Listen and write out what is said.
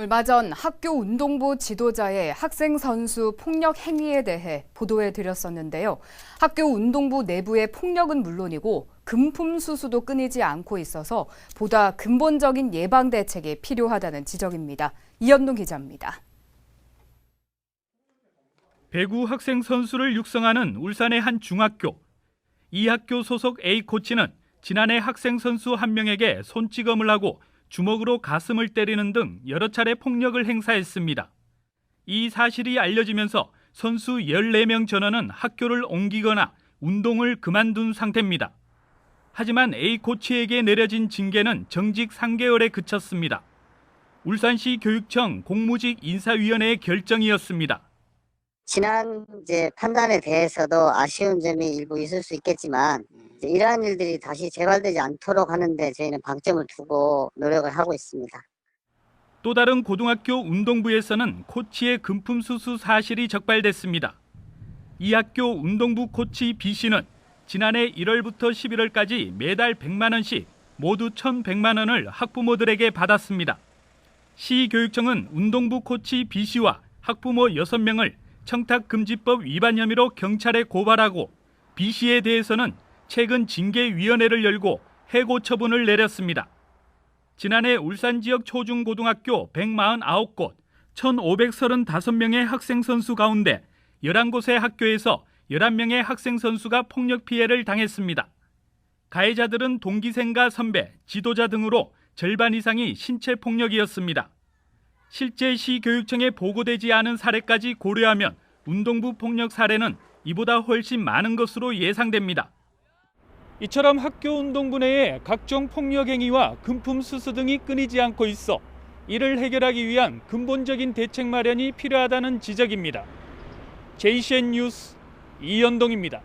얼마 전 학교 운동부 지도자의 학생 선수 폭력 행위에 대해 보도해 드렸었는데요. 학교 운동부 내부의 폭력은 물론이고 금품 수수도 끊이지 않고 있어서 보다 근본적인 예방 대책이 필요하다는 지적입니다. 이현동 기자입니다. 배구 학생 선수를 육성하는 울산의 한 중학교. 이 학교 소속 A 코치는 지난해 학생 선수 한 명에게 손찌검을 하고 주먹으로 가슴을 때리는 등 여러 차례 폭력을 행사했습니다. 이 사실이 알려지면서 선수 14명 전원은 학교를 옮기거나 운동을 그만둔 상태입니다. 하지만 A 코치에게 내려진 징계는 정직 3개월에 그쳤습니다. 울산시 교육청 공무직 인사위원회의 결정이었습니다. 지난 이제 판단에 대해서도 아쉬운 점이 일부 있을 수 있겠지만 이러한 일들이 다시 재발되지 않도록 하는데 저희는 방점을 두고 노력을 하고 있습니다. 또 다른 고등학교 운동부에서는 코치의 금품 수수 사실이 적발됐습니다. 이 학교 운동부 코치 B 씨는 지난해 1월부터 11월까지 매달 100만 원씩 모두 1,100만 원을 학부모들에게 받았습니다. 시교육청은 운동부 코치 B 씨와 학부모 6명을 청탁금지법 위반 혐의로 경찰에 고발하고 B 씨에 대해서는 최근 징계위원회를 열고 해고 처분을 내렸습니다. 지난해 울산 지역 초중고등학교 149곳 1,535명의 학생 선수 가운데 11곳의 학교에서 11명의 학생 선수가 폭력 피해를 당했습니다. 가해자들은 동기생과 선배, 지도자 등으로 절반 이상이 신체 폭력이었습니다. 실제 시 교육청에 보고되지 않은 사례까지 고려하면 운동부 폭력 사례는 이보다 훨씬 많은 것으로 예상됩니다. 이처럼 학교 운동부 내에 각종 폭력 행위와 금품 수수 등이 끊이지 않고 있어 이를 해결하기 위한 근본적인 대책 마련이 필요하다는 지적입니다. JCN 뉴스 이현동입니다.